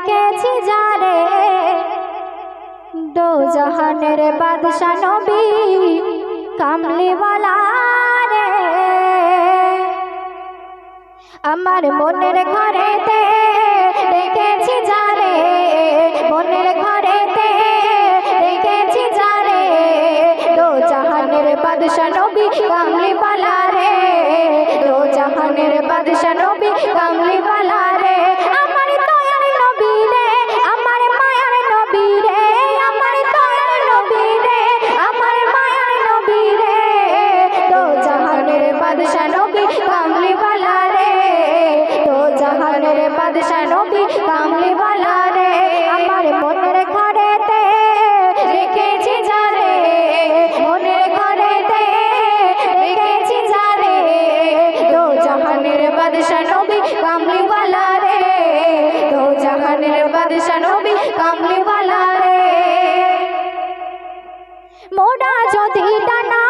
রেখেছি যারে। দো জাহানের বাদশা নবী কামলিওয়ালা রে। আমার মনের ঘরেতে রেখেছি যারে, মনের ঘরেতে দেখেছি যারে। দো জাহানের বাদশা নবী কামলিওয়ালা বাদশা নবী কামলিওয়ালা রে, আমার মনের ঘরেতে রেখেছি যারে মনের ঘরেতে রেখেছি যারে দো জাহানের নবী কামলিওয়ালা রে দো জাহানের বাদশা নবী কামলিওয়ালা রে। মোরা যদি ডানাওয়ালা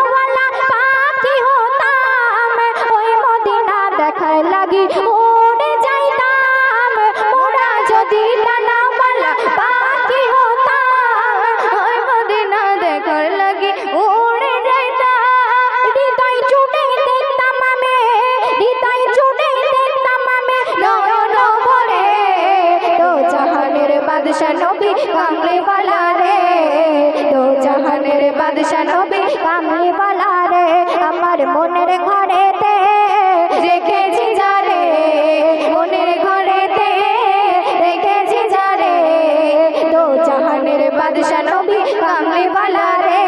জাহানের বাদশা নবী কামলিওয়ালা রে।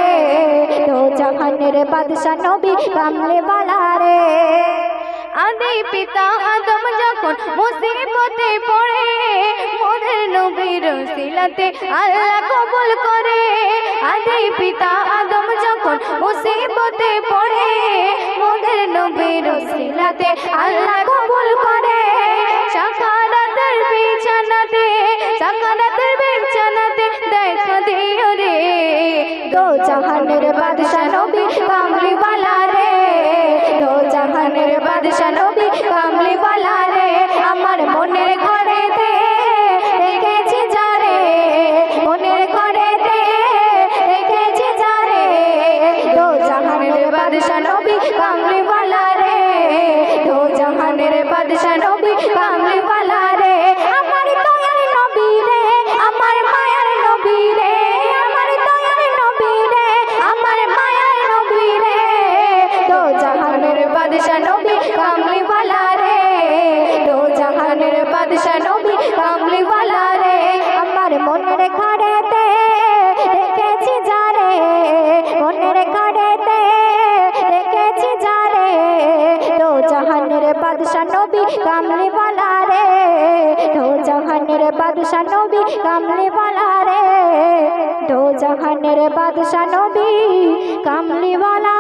তো জাহানের বাদশা নবী কামলিওয়ালা রে। আদি পিতা আদম যখন মুসিবতে পড়ে মোদের নবীর সিলাতে আল্লাহ কবুল করে। আদি পিতা আদম যখন মুসিবতে পড়ে মোদের নবীর সিলাতে আল্লাহ কবুল করে দো জাহানের বাদশা জাহানের বাদশা নবী কামলিওয়ালা রে। দো জাহানের বাদশা নবী কামলিওয়ালা রে। দো জাহানের বাদশা নবী কামলিওয়ালা